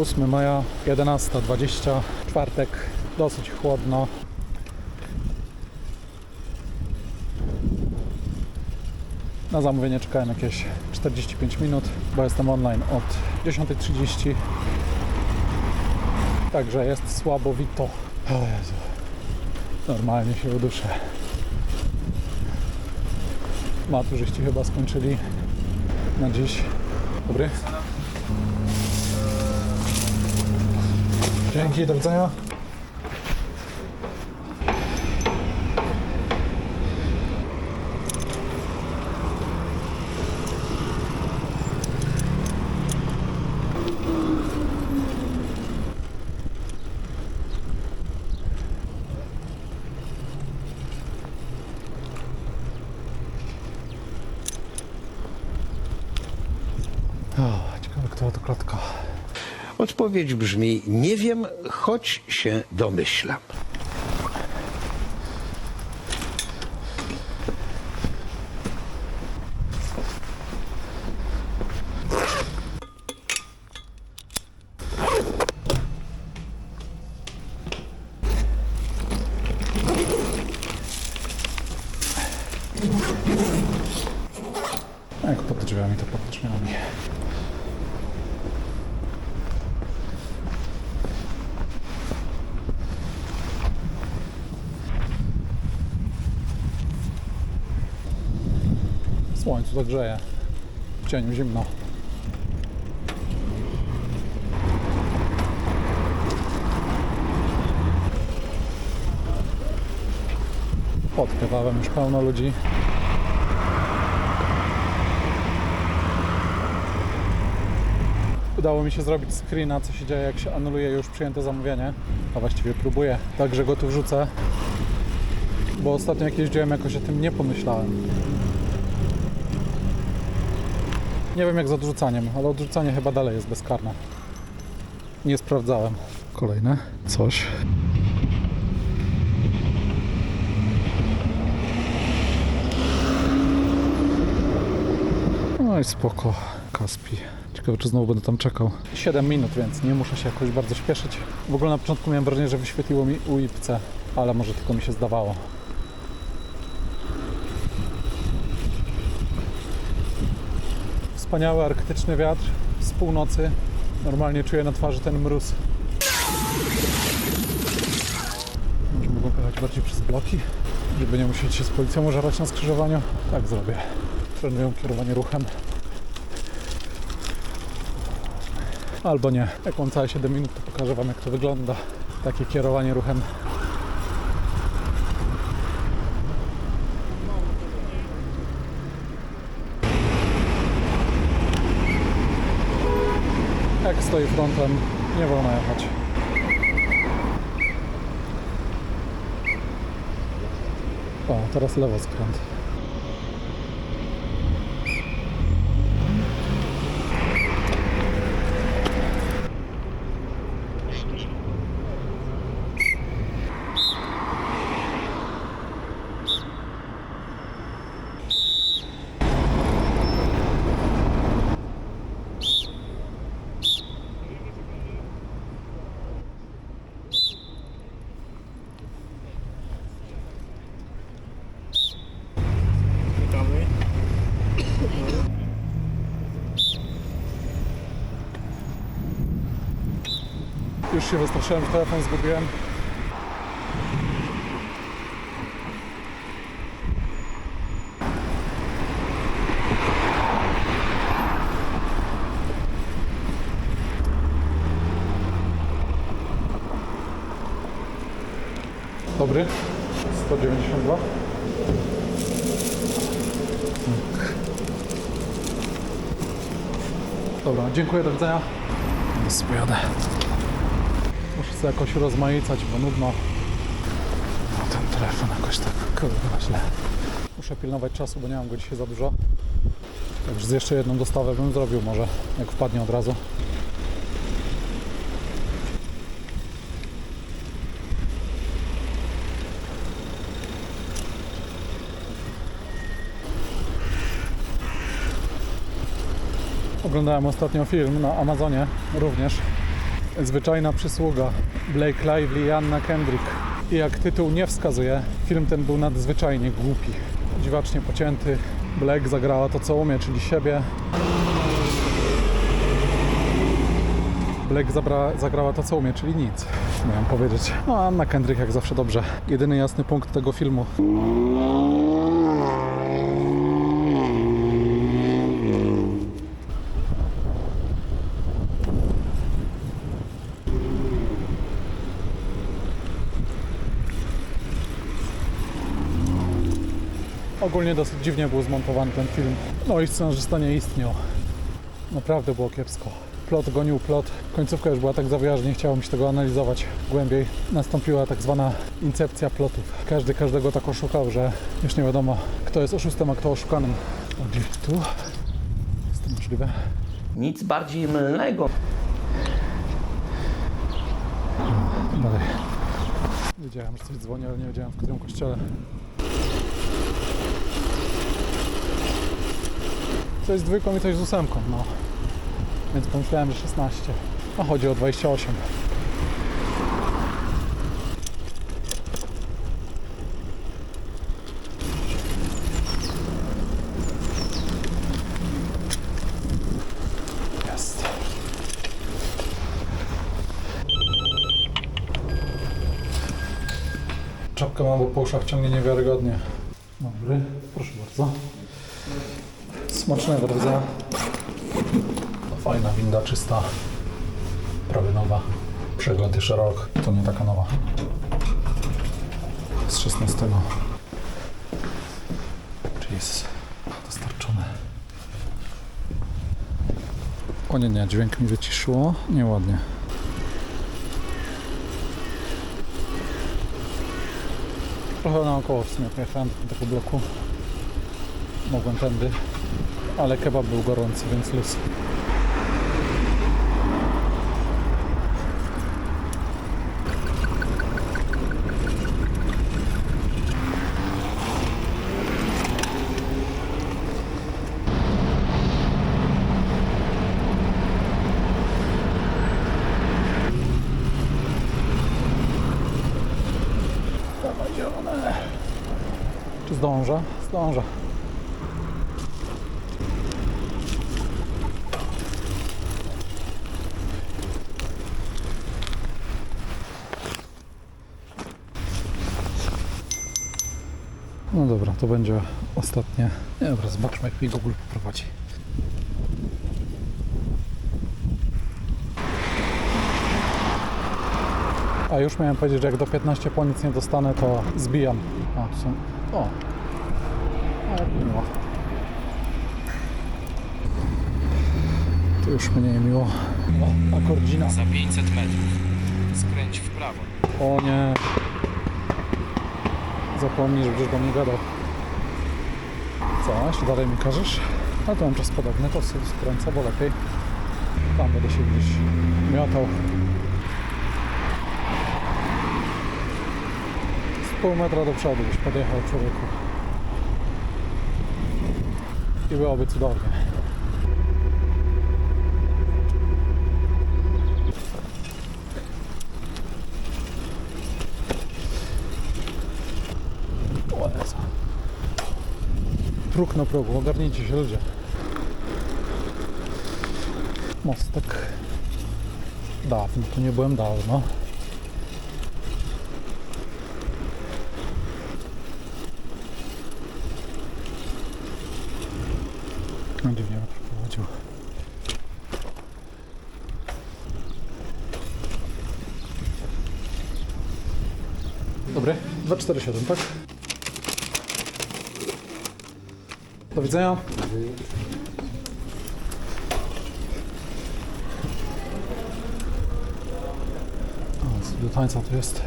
8 maja, 11.20, czwartek, dosyć chłodno. Na zamówienie czekałem jakieś 45 minut, bo jestem online od 10.30. Także jest słabowito. O Jezu. Normalnie się uduszę. Maturzyści chyba skończyli na dziś. Dobry. Dzięki, do widzenia. O, ciekawe, która to klatka. Odpowiedź brzmi: Nie wiem, choć się domyślam. Jak pod drzwiami, to pod drzwiami. Słońcu to grzeje. W cieniu zimno. Pod już pełno ludzi. Udało mi się zrobić screena, co się dzieje, jak się anuluje już przyjęte zamówienie. A właściwie próbuję, także go tu wrzucę. Bo ostatnio jak jeździłem, jakoś o tym nie pomyślałem. Nie wiem jak z odrzucaniem, ale odrzucanie chyba dalej jest bezkarne. Nie sprawdzałem. Kolejne coś. No i spoko, Kaspi. Ciekawe, czy znowu będę tam czekał. 7 minut, więc nie muszę się jakoś bardzo śpieszyć. W ogóle na początku miałem wrażenie, że wyświetliło mi UIPC, ale może tylko mi się zdawało. Wspaniały arktyczny wiatr z północy. Normalnie czuję na twarzy ten mróz. Może mogą pojechać bardziej przez bloki, żeby nie musieć się z policją użerać na skrzyżowaniu. Tak zrobię. Trenują kierowanie ruchem. Albo nie. Jak mam całe 7 minut, to pokażę Wam, jak to wygląda. Takie kierowanie ruchem. Stoi frontem, nie wolno jechać. O, teraz lewo skręt. Już się wystraszyłem, że telefon zgubiłem. Dobry. 192. Tak. Dobra, dziękuję, do widzenia. Pojadę. Muszę sobie jakoś rozmaicać, bo nudno. No ten telefon jakoś tak kurwa źle. Muszę pilnować czasu, bo nie mam go dzisiaj za dużo. Także z jeszcze jedną dostawę bym zrobił może, jak wpadnie od razu. Oglądałem ostatnio film na Amazonie również Zwyczajna przysługa. Blake Lively i Anna Kendrick. I jak tytuł nie wskazuje, film ten był nadzwyczajnie głupi. Dziwacznie pocięty. Blake zagrała to, co umie, czyli siebie. Blake zabra, zagrała to, co umie, czyli nic. Miałem powiedzieć. No, Anna Kendrick jak zawsze dobrze. Jedyny jasny punkt tego filmu. Ogólnie dosyć dziwnie był zmontowany ten film. No i scenarzysta nie istniał. Naprawdę było kiepsko. Plot gonił plot. Końcówka już była tak zawiła, że nie chciało mi się tego analizować głębiej. Nastąpiła tak zwana incepcja plotów. Każdy każdego tak oszukał, że już nie wiadomo, kto jest oszustem, a kto oszukanym. O, gdzieś tu? Jest to możliwe? Nic bardziej mylnego. Dalej. Wiedziałem, że coś dzwoni, ale nie wiedziałem w którym kościele. Coś z dwójką i coś z ósemką, no. Więc pomyślałem, że 16. A chodzi o 28. Jest. Czapkę mam, bo po uszach ciągnie niewiarygodnie. Dobry, proszę bardzo. Smacznego, do widzenia. No, Fajna winda, czysta, prawie nowa. Przegląd jeszcze rok, to nie taka nowa. Z 16. Jesus, dostarczone. O nie, nie, dźwięk mi wyciszyło. Nieładnie. Trochę naokoło w sumie pojechałem do tego bloku. Mogłem tędy, ale kebab był gorący, więc luz. Zdążę? Zdążę. No dobra, to będzie ostatnie. Nie, Dobra, zobaczmy jak mnie Google poprowadzi. A już miałem powiedzieć, że jak do 15 po nic nie dostanę, to zbijam. A, tu są... O! A, jak miło. To już mniej miło. O, akordzina. Za 500 metrów skręć w prawo. O nie. Zapomnij, że będziesz do mnie gadał. Co, jeszcze dalej mi każesz? Ale to mam czas podobny, to skręcę, bo lepiej. Tam będę się gdzieś miotał. Z pół metra do przodu byś podjechał człowieku. I byłoby cudownie. O Jezu. Próg na progu, ogarnijcie się ludzie. Mostek. Dawno, tu nie byłem dawno. No dziwnie prowadził. Dobry, 247, tak? Do widzenia. Do tańca tu jest.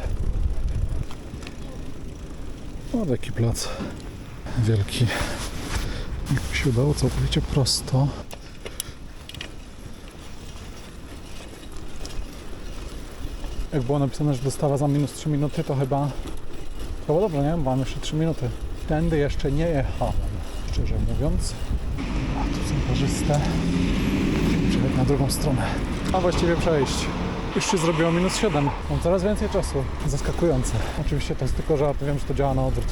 O, taki plac. Wielki. Jak się udało całkowicie prosto. Jak było napisane, że dostawa za minus 3 minuty, to chyba... To było dobrze, nie? Mam jeszcze 3 minuty. Tędy jeszcze nie jechałem, szczerze mówiąc. A tu są parzyste. Przejechać na drugą stronę. A właściwie przejść. Już się zrobiło minus 7. Mam coraz więcej czasu. Zaskakujące. Oczywiście to jest tylko żart, wiem, że to działa na odwrót.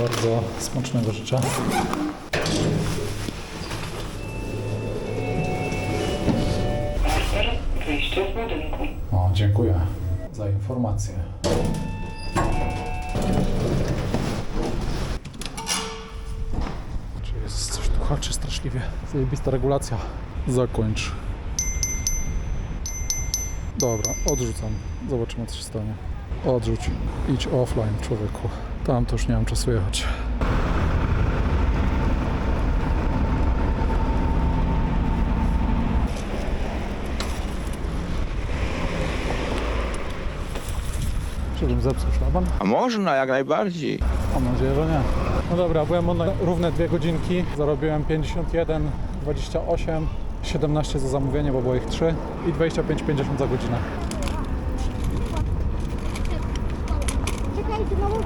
Bardzo, smacznego życzę. Master, wyjście z budynku. O, dziękuję za informację. Czy jest coś tu haczy straszliwie? Zajebista regulacja. Zakończ. Dobra, odrzucam. Zobaczymy co się stanie. Odrzuć. Idź offline, człowieku. Tam to już nie mam czasu jechać. Żebym zepsuł szlaban? A można, jak najbardziej. Mam nadzieję, że nie. No dobra, byłem on równe dwie godzinki. Zarobiłem 51, 28, 17 za zamówienie, bo było ich 3 i 25,50 za godzinę. Czekajcie, mamo,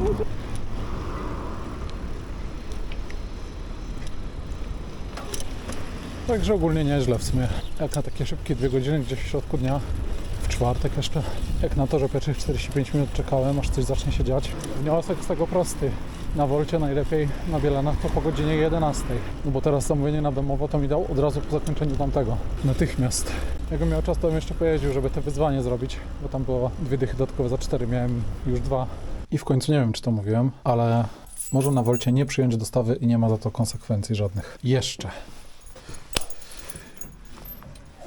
Także ogólnie nieźle w sumie. Jak na takie szybkie dwie godziny gdzieś w środku dnia, w czwartek jeszcze, jak na to, że pierwszych 45 minut czekałem, aż coś zacznie się dziać. Wniosek z tego prosty. Na Wolcie najlepiej na Bielanach to po godzinie 11. No bo teraz zamówienie na domowo to mi dał od razu po zakończeniu tamtego. Natychmiast. Jakbym miał czas, to bym jeszcze pojeździł, żeby te wyzwanie zrobić, bo tam było dwie dychy dodatkowe za cztery, miałem już dwa. I w końcu nie wiem, czy to mówiłem, ale może na Wolcie nie przyjąć dostawy i nie ma za to konsekwencji żadnych. Jeszcze.